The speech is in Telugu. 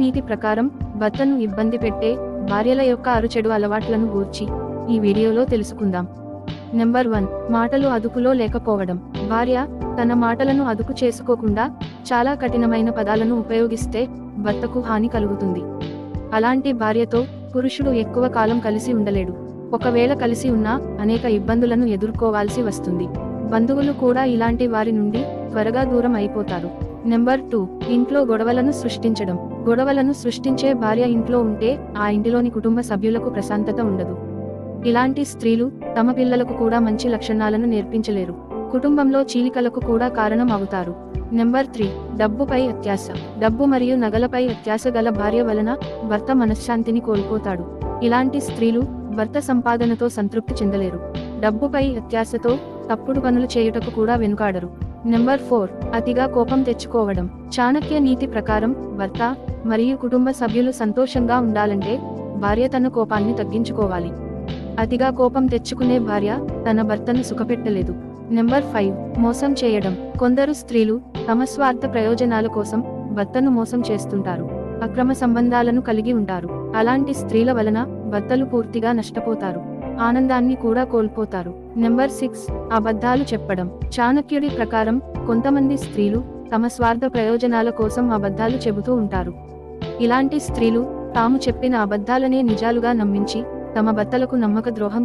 నీతి ప్రకారం భర్తను ఇబ్బంది పెట్టే భార్యల యొక్క అరుచెడు అలవాట్లను గూర్చి ఈ వీడియోలో తెలుసుకుందాం. నెంబర్ వన్ మాటలు అదుపులో లేకపోవడం. భార్య తన మాటలను అదుపు చేసుకోకుండా చాలా కఠినమైన పదాలను ఉపయోగిస్తే భర్తకు హాని కలుగుతుంది. అలాంటి భార్యతో పురుషుడు ఎక్కువ కాలం కలిసి ఉండలేడు. ఒకవేళ కలిసి ఉన్నా అనేక ఇబ్బందులను ఎదుర్కోవాల్సి వస్తుంది. బంధువులు కూడా ఇలాంటి వారి నుండి త్వరగా దూరం అయిపోతారు. నెంబర్ టూ ఇంట్లో గొడవలను సృష్టించడం. గొడవలను సృష్టించే భార్య ఇంట్లో ఉంటే ఆ ఇంటిలోని కుటుంబ సభ్యులకు ప్రశాంతత ఉండదు. ఇలాంటి స్త్రీలు తమ పిల్లలకు కూడా మంచి లక్షణాలను నేర్పించలేరు. కుటుంబంలో చీలికలకు కూడా కారణం అవుతారు. నెంబర్ త్రీ డబ్బుపై అత్యాస డబ్బు మరియు నగలపై అత్యాస గల భార్య వలన భర్త మనశ్శాంతిని కోల్పోతాడు. ఇలాంటి స్త్రీలు భర్త సంపాదనతో సంతృప్తి చెందలేరు. డబ్బుపై అత్యాశతో తప్పుడు పనులు చేయుటకు కూడా వెనుకాడరు. నెంబర్ ఫోర్ అతిగా కోపం తెచ్చుకోవడం. చాణక్య నీతి ప్రకారం భర్త మరియు కుటుంబ సభ్యులు సంతోషంగా ఉండాలంటే భార్య తన కోపాన్ని తగ్గించుకోవాలి. అతిగా కోపం తెచ్చుకునే భార్య తన భర్తను సుఖపెట్టలేదు. నెంబర్ ఫైవ్ మోసం చేయడం. కొందరు స్త్రీలు తమ స్వార్థ ప్రయోజనాల కోసం భర్తను మోసం చేస్తుంటారు. అక్రమ సంబంధాలను కలిగి ఉంటారు. అలాంటి స్త్రీల వలన భర్తలు పూర్తిగా నష్టపోతారు. ఆనందాన్ని కూడా కోల్పోతారు. నెంబర్ సిక్స్ అబద్ధాలు చెప్పడం. చాణక్యుడి ప్రకారం కొంతమంది స్త్రీలు తమ స్వార్థ ప్రయోజనాల కోసం అబద్ధాలు చెబుతూ ఉంటారు. ఇలాంటి స్త్రీలు తాము చెప్పిన అబద్ధాలనే నిజాలుగా నమ్మించి తమ భర్తలకు నమ్మక ద్రోహం